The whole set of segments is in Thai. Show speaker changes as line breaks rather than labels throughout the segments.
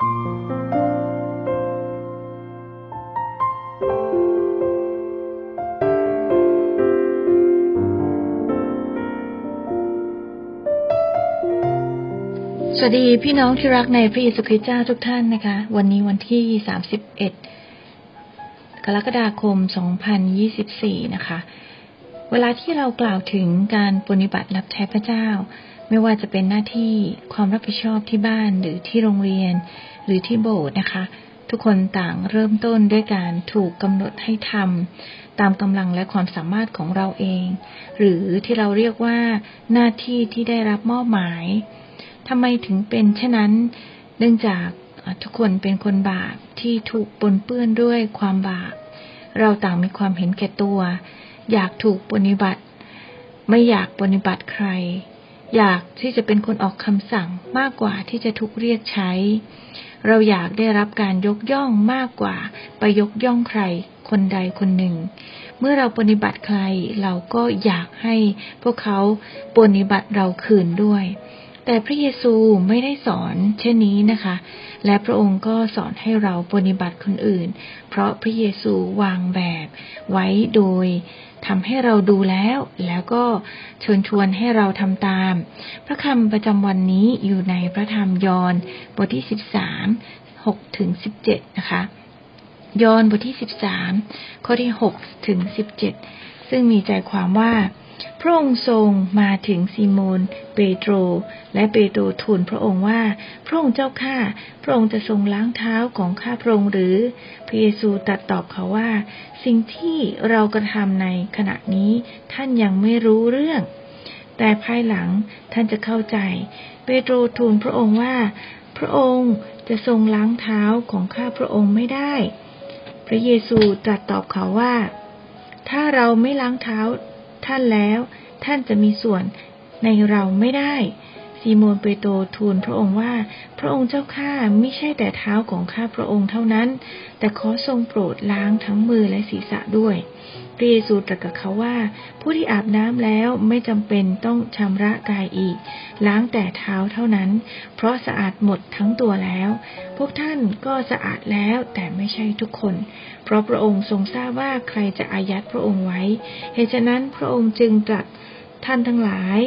สวัสดีพี่น้องที่รักในพระเยซูคริสต์เจ้าทุกท่านนะคะ วันนี้วันที่ 31 กรกฎาคม 2024 นะคะ เวลาที่เรากล่าวถึงการปฏิบัติรับใช้พระเจ้า ไม่ว่าจะเป็นหน้าที่ความรับผิดชอบที่บ้านหรือที่โรงเรียน หรือที่โบสถ์นะคะ ทุกคนต่างเริ่มต้นด้วยการถูกกำหนดให้ทำตามกำลังและความสามารถของเราเอง หรือที่เราเรียกว่าหน้าที่ที่ได้รับมอบหมายทำไมถึงเป็นเช่นนั้น เนื่องจากทุกคนเป็นคนบาปที่ถูกปนเปื้อนด้วยความบาป เราต่างมีความเห็นแก่ตัว อยากถูกปฏิบัติ ไม่อยากปฏิบัติใคร อยากที่จะเป็นคนออกคำสั่งมากกว่าที่จะถูกเรียกใช้ เราอยากได้รับการยกย่องมากกว่า ไปยกย่องใครคนใดคนหนึ่ง เมื่อเราปฏิบัติใคร เราก็อยากให้พวกเขาปฏิบัติเราคืนด้วย แต่พระเยซูไม่ได้สอนเช่นนี้นะคะ และพระองค์ก็สอนให้เราปฏิบัติคนอื่น เพราะพระเยซูวางแบบไว้โดยทำให้เราดูแล้วแล้วก็เชิญชวนให้เราทำตาม พระคำประจำวันนี้อยู่ในพระธรรมยอห์นบทที่ 13 6ถึง17 นะคะ ยอห์นบทที่ 13 ข้อที่ 6 ถึง 17 ซึ่งมีใจความว่า พระองค์ทรงมาถึงซีโมน เปโตร และเปโตรทูลพระองค์ว่า พระองค์เจ้าข้า พระองค์จะทรงล้างเท้าของข้าพระองค์หรือ พระเยซูตรัสตอบเขาว่า สิ่งที่เรากระทำในขณะนี้ท่านยังไม่รู้เรื่อง แต่ภายหลังท่านจะเข้าใจ เปโตรทูลพระองค์ว่า พระองค์จะทรงล้างเท้าของข้าพระองค์ไม่ได้ พระเยซูตรัสตอบเขาว่า ถ้าเราไม่ล้างเท้า ท่านแล้ว ท่านจะมีส่วนในเราไม่ได้ ซีโมนเปโตรทูลพระองค์ว่า พระองค์เจ้าข้าไม่ใช่แต่เท้าของข้าพระองค์เท่านั้น แต่ขอทรงโปรดล้างทั้งมือและศีรษะด้วยพระเยซูตรัสกับเขาว่า ผู้ที่อาบน้ำแล้วไม่จำเป็นต้องชำระกายอีก ล้างแต่เท้าเท่านั้น เพราะสะอาดหมดทั้งตัวแล้ว พวกท่านก็สะอาดแล้วแต่ไม่ใช่ทุกคน เพราะพระองค์ทรงทราบว่าใครจะอายัดพระองค์ไว้เหตุฉะนั้นพระองค์จึงตรัส ท่านทั้งหลาย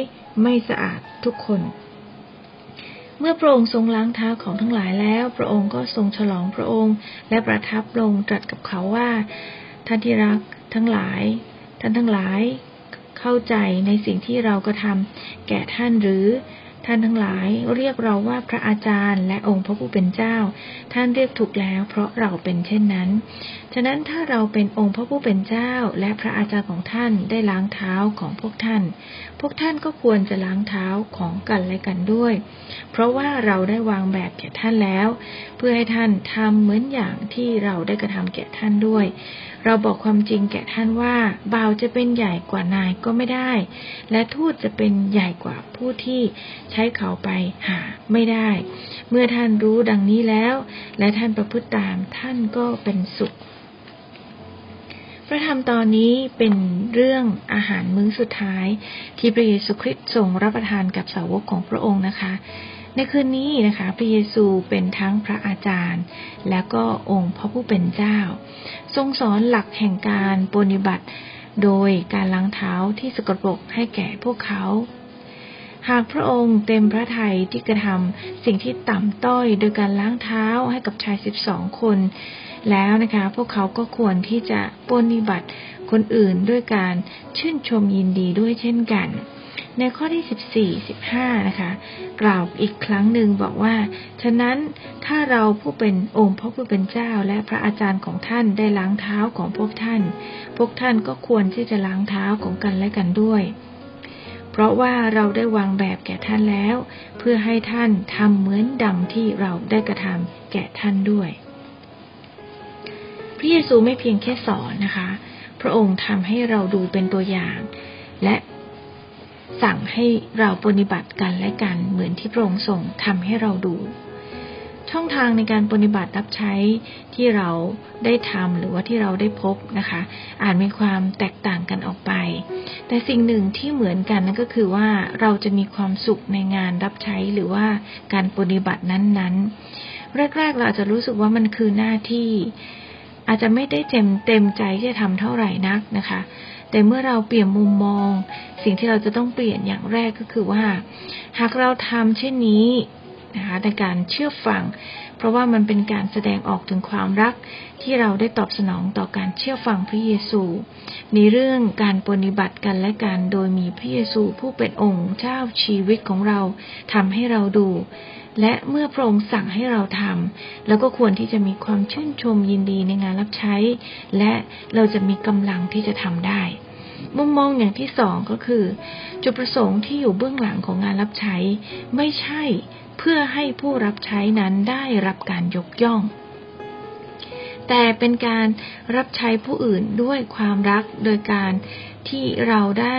ไม่สะอาดทุกคน เมื่อพระองค์ทรงล้างเท้าของทั้งหลายแล้ว พระองค์ก็ทรงฉลองพระองค์ และประทับลงตรัสกับเขาว่า ท่านที่รักทั้งหลาย ท่านทั้งหลายเข้าใจในสิ่งที่เรากระทำแก่ท่านหรือ ท่านทั้งหลายเรียกเราว่าพระอาจารย์ และองค์พระผู้เป็นเจ้า ท่านเรียกถูกแล้ว เพราะเราเป็นเช่นนั้น ฉะนั้นถ้าเราเป็นองค์พระผู้เป็นเจ้า และพระอาจารย์ของท่านได้ล้างเท้าของพวกท่าน พวกท่านก็ควรจะล้างเท้าของกันและกันด้วย เพราะว่าเราได้วางแบบแก่ท่านแล้ว เพื่อให้ท่านทำเหมือนอย่างที่เราได้กระทำแก่ท่านด้วย เราบอกความจริงแก่ท่านว่าบ่าวจะเป็นใหญ่กว่านายก็ไม่ได้ และทูตจะเป็นใหญ่กว่าผู้ที่ใช้เขาไปหาไม่ได้ เมื่อท่านรู้ดังนี้แล้ว และท่านประพฤติตามท่านก็เป็นสุข พระธรรมตอนนี้เป็นเรื่องอาหารมื้อสุดท้าย ที่พระเยซูคริสต์ทรงรับประทานกับสาวกของพระองค์นะคะ ในคืนนี้นะคะ พระเยซูเป็นทั้งพระอาจารย์ และก็องค์พระผู้เป็นเจ้า ทรงสอนหลักแห่งการปฏิบัติ โดยการล้างเท้าที่สกปรกให้แก่พวกเขา หากพระองค์เต็มพระทัยที่กระทำสิ่งที่ต่ำต้อยโดยการล้างเท้าให้กับชายสิบสองคน แล้วนะคะ พวกเขาก็ควรที่จะปฏิบัติคนอื่นด้วยการชื่นชมยินดีด้วยเช่นกัน ในข้อที่ 14 15 นะคะ กล่าวอีกครั้งหนึ่งบอกว่า ฉะนั้นถ้าเราผู้เป็นองค์พระผู้เป็นเจ้าและพระอาจารย์ของท่านได้ล้างเท้าของพวกท่าน พวกท่านก็ควรที่จะล้างเท้าของกันและกันด้วย เพราะว่าเราได้วางแบบแก่ท่านแล้ว เพื่อให้ท่านทำเหมือนดังที่เราได้กระทำแก่ท่านด้วย พระเยซูไม่เพียงแค่สอนนะคะ พระองค์ทำให้เราดูเป็นตัวอย่าง และ สั่งให้เราปฏิบัติกันและกันเหมือนที่พระองค์ทรงทำให้เราดู ช่องทางในการปฏิบัติรับใช้ที่เราได้ทำหรือว่าที่เราได้พบนะคะ อาจมีความแตกต่างกันออกไป แต่สิ่งหนึ่งที่เหมือนกันนั่นก็คือว่าเราจะมีความสุขในงานรับใช้หรือว่าการปฏิบัตินั้นๆ แรกๆ เราอาจจะรู้สึกว่ามันคือหน้าที่ อาจจะไม่ได้เต็มเต็มใจที่จะทำเท่าไหร่นักนะคะ แต่เมื่อเราเปลี่ยนมุมมอง สิ่งที่เราจะต้องเปลี่ยนอย่างแรกก็คือว่า หากเราทำเช่นนี้นะคะในการเชื่อฟัง เพราะว่ามันเป็นการแสดงออกถึงความรักที่เราได้ตอบสนองต่อการเชื่อฟังพระเยซู ในเรื่องการปฏิบัติกันและกันโดยมีพระเยซูผู้เป็นองค์เจ้าชีวิตของเราทำให้เราดู และเมื่อพระองค์สั่งให้เราทำแล้วก็ควรที่จะมีความชื่นชมยินดีในงานรับใช้ และเราจะมีกำลังที่จะทำได้ มุมมองอย่างที่สองก็คือ จุดประสงค์ที่อยู่เบื้องหลังของงานรับใช้ ไม่ใช่เพื่อให้ผู้รับใช้นั้นได้รับการยกย่อง แต่เป็นการรับใช้ผู้อื่นด้วยความรักโดยการที่เราได้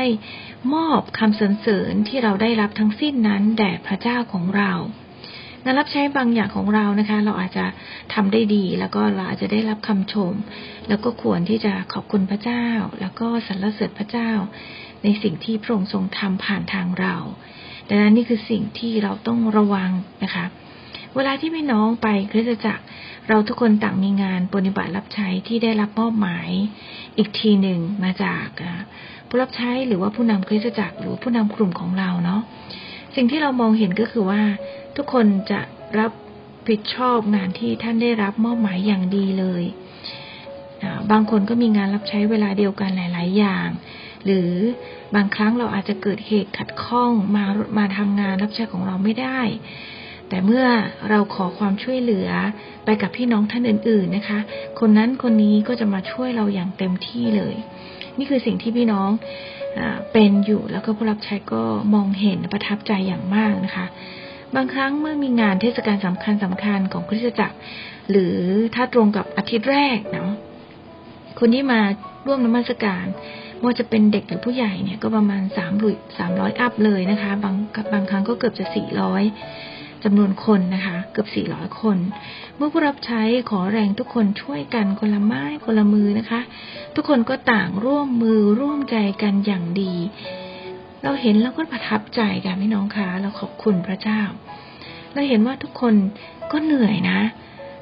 มอบคำสรรเสริญที่เราได้รับทั้งสิ้นนั้นแด่พระเจ้าของเรา งานรับใช้บางอย่างของเรานะคะ เราอาจจะทำได้ดี แล้วก็เราอาจจะได้รับคำชม แล้วก็ควรที่จะขอบคุณพระเจ้า แล้วก็สรรเสริญพระเจ้า ในสิ่งที่พระองค์ทรงทำผ่านทางเราดังนั้นนี่คือสิ่งที่เราต้องระวังนะคะ เวลาที่พี่น้องไปคริสตจักร เราทุกคนต่างมีงานปฏิบัติรับใช้ที่ได้รับมอบหมาย อีกทีหนึ่งมาจากผู้รับใช้หรือว่าผู้นำคริสตจักรหรือผู้นำกลุ่มของเราเนาะ สิ่งที่เรามองเห็นก็คือว่า ทุกคนจะรับผิดชอบงานที่ท่านได้รับมอบหมายอย่างดีเลยบางคนก็มีงานรับใช้เวลาเดียวกันหลาย ๆ อย่าง หรือบางครั้งเราอาจจะเกิดเหตุขัดข้องมามาทำงานรับใช้ของเราไม่ได้ แต่เมื่อเราขอความช่วยเหลือไปกับพี่น้องท่านอื่น ๆนะคะ คนนั้นคนนี้ก็จะมาช่วยเราอย่างเต็มที่เลย นี่คือสิ่งที่พี่น้องเป็นอยู่แล้วก็ผู้รับใช้ก็มองเห็นประทับใจอย่างมากนะคะ บางครั้งเมื่อมีงานเทศกาลสำคัญสำคัญของคริสตจักร หรือถ้าตรงกับอาทิตย์แรกเนาะคนที่มาร่วมนมัสการว่าจะเป็นเด็กหรือผู้ใหญ่เนี่ยก็ประมาณสามรุยสามร้อยอัพเลยนะคะ บางบางครั้งก็เกือบจะสี่ร้อย จำนวนคนนะคะ เกือบสี่ร้อยคน เมื่อผู้รับใช้ขอแรงทุกคนช่วยกันคนละไม้คนละมือนะคะ ทุกคนก็ต่างร่วมมือร่วมใจกันอย่างดี เราเห็นแล้วก็ประทับใจกันพี่น้องคะเราขอบคุณพระเจ้า เราเห็นว่าทุกคนก็เหนื่อยนะ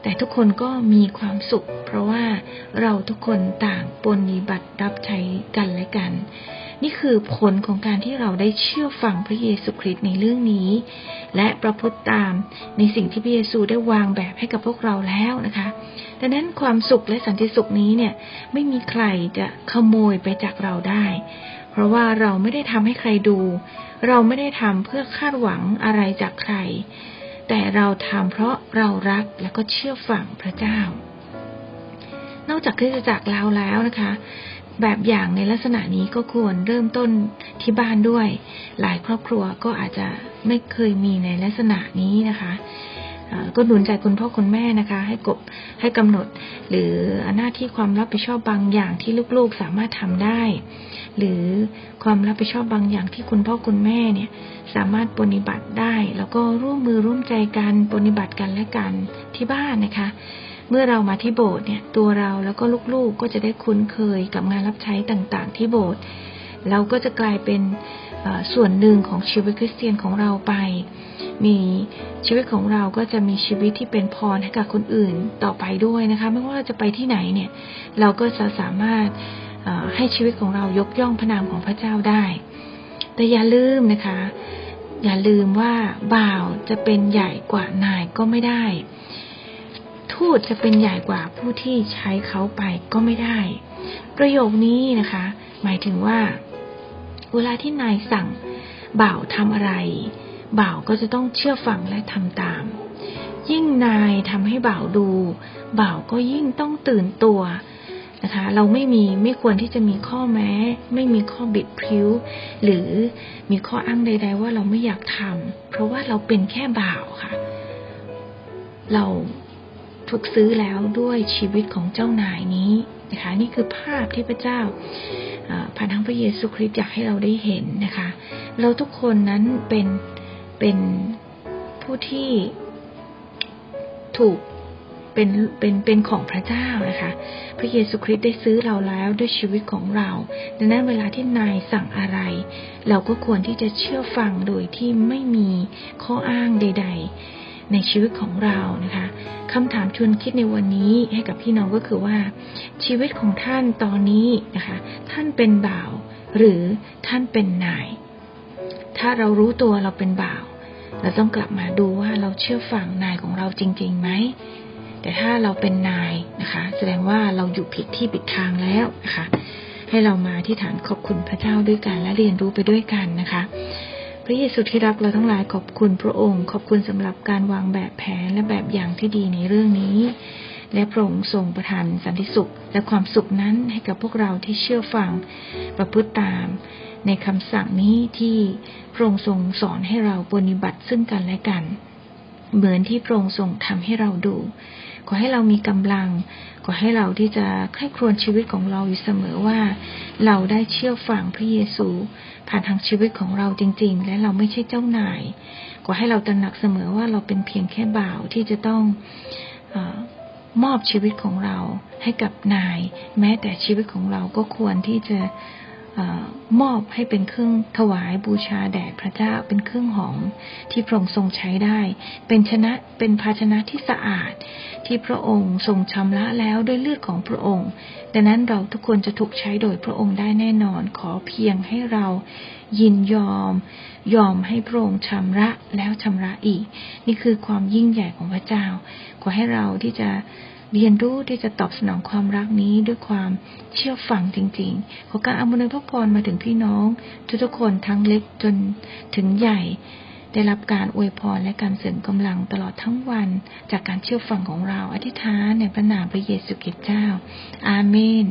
แต่ทุกคนก็มีความสุข เพราะว่าเราทุกคนต่างปฏิบัติรับใช้กันและกัน นี่คือผลของการที่เราได้เชื่อฟังพระเยซูคริสต์ในเรื่องนี้ และประพฤติตามในสิ่งที่พระเยซูได้วางแบบให้กับพวกเราแล้วนะคะดังนั้นความสุขและสันติสุขนี้เนี่ยไม่มีใครจะขโมยไปจากเราได้ เพราะว่าเราไม่ได้ทำให้ใครดู เราไม่ได้ทำเพื่อคาดหวังอะไรจากใคร แต่เราทำเพราะเรารักและก็เชื่อฝังพระเจ้านอกจากคริสตจักรเราแล้วนะคะ แบบอย่างในลักษณะนี้ก็ควรเริ่มต้นที่บ้านด้วย หลายครอบครัวก็อาจจะไม่เคยมีในลักษณะนี้นะคะก็หนุนใจคุณพ่อคุณแม่นะคะ ให้กบให้กำหนด หรือหน้าที่ความรับผิดชอบบางอย่างที่ลูกๆสามารถทำได้ หรือความรับผิดชอบบางอย่างที่คุณพ่อคุณแม่เนี่ยสามารถปฏิบัติได้ แล้วก็ร่วมมือร่วมใจกันปฏิบัติกันและกันที่บ้านนะคะ มื่อเรามาที่โบสถ์เนี่ย ตัวเราแล้วก็ลูกๆก็จะได้คุ้นเคยกับงานรับใช้ต่างๆ ที่โบสถ์เราก็จะกลายเป็นส่วนหนึ่งของชีวิตคริสเตียนของเราไป มีชีวิตของเราก็จะมีชีวิตที่เป็นพรให้กับคนอื่นต่อไปด้วยนะคะ ไม่ว่าเราจะไปที่ไหนเนี่ย เราก็จะสามารถให้ชีวิตของเรายกย่องพระนามของพระเจ้าได้ แต่อย่าลืมนะคะ อย่าลืมว่าบ่าวจะเป็นใหญ่กว่านายก็ไม่ได้ ทูตจะเป็นใหญ่กว่าผู้ที่ใช้เขาไปก็ไม่ได้ ประโยคนี้นะคะ หมายถึงว่า เวลาที่นายสั่งบ่าวทำอะไร บ่าวก็จะต้องเชื่อฟังและทำตาม ยิ่งนายทำให้บ่าวดู บ่าวก็ยิ่งต้องตื่นตัวนะคะเราไม่มีไม่ควรที่จะมีข้อแม้ ไม่มีข้อบิดพิ้ว หรือมีข้ออ้างใด ๆ ว่าเราไม่อยากทำเพราะว่าเราเป็นแค่บ่าวค่ะ เรา ถูกซื้อแล้วด้วยชีวิตของเจ้านายนี้นะคะ นี่คือภาพที่พระเจ้าผ่านทางพระเยซูคริสต์อยากให้เราได้เห็นนะคะ เราทุกคนนั้นเป็นเป็นผู้ที่ถูกเป็นเป็นเป็นของพระเจ้านะคะ พระเยซูคริสต์ได้ซื้อเราแล้วด้วยชีวิตของเรา ดังนั้นเวลาที่นายสั่งอะไร เราก็ควรที่จะเชื่อฟังโดยที่ไม่มีข้ออ้างใด ๆ ในชีวิตของเรานะคะคำถามชวนคิดในวันนี้ให้กับพี่น้องก็คือว่า ชีวิตของท่านตอนนี้นะคะท่านเป็นบ่าว หรือท่านเป็นนาย ถ้าเรารู้ตัวเราเป็นบ่าว เราต้องกลับมาดูว่าเราเชื่อฟังนายของเราจริงๆไหมแต่ถ้าเราเป็นนายนะคะ แสดงว่าเราอยู่ผิดที่ผิดทางแล้วนะคะให้เรามาที่ฐานขอบคุณพระเจ้าด้วยกันและเรียนรู้ไปด้วยกันนะคะ พระเยซูที่รักเราทั้งหลายขอบคุณพระองค์ ขอบคุณสำหรับการวางแบบแผนและแบบอย่างที่ดีในเรื่องนี้ และพระองค์ทรงประทานสันติสุข และความสุขนั้นให้กับพวกเราที่เชื่อฟังประพฤติตาม ในคำสั่งนี้ที่พระองค์ทรงสอนให้เราปฏิบัติซึ่งกันและกัน เหมือนที่พระองค์ทรงทำให้เราดู ขอให้เรามีกำลัง ก็ให้เราที่จะใคร่ครวญชีวิตของเราอยู่เสมอว่า เราได้เชื่อฟังพระเยซู ผ่านทางชีวิตของเราจริง ๆ และเราไม่ใช่เจ้านาย ก็ให้เราตระหนักเสมอว่าเราเป็นเพียงแค่บ่าวที่จะต้องอมอบชีวิตของเราให้กับนาย แม้แต่ชีวิตของเราก็ควรที่จะ มอบให้เป็นเครื่องถวายบูชาแด่พระเจ้าเป็นเครื่องหอมที่พระองค์ทรงใช้ได้ เป็นชนะเป็นภาชนะที่สะอาด ที่พระองค์ทรงชำระแล้วด้วยเลือดของพระองค์ ดังนั้นเราทุกคนจะถูกใช้โดยพระองค์ได้แน่นอนขอเพียงให้เรายินยอม ยอมให้พระองค์ชำระแล้วชำระอีก นี่คือความยิ่งใหญ่ของพระเจ้า ขอให้เราที่จะ เรียนรู้ที่จะตอบสนองความรักนี้ด้วยความเชื่อฟังจริงๆ ขอการอมนุนพระพรมาถึงพี่น้อง ทุกๆคนทั้งเล็กจนถึงใหญ่ ได้รับการอวยพรและการเสริมกำลังตลอดทั้งวัน จากการเชื่อฟังของเรา อธิษฐานในพระนามพระเยซูคริสต์เจ้า อาเมน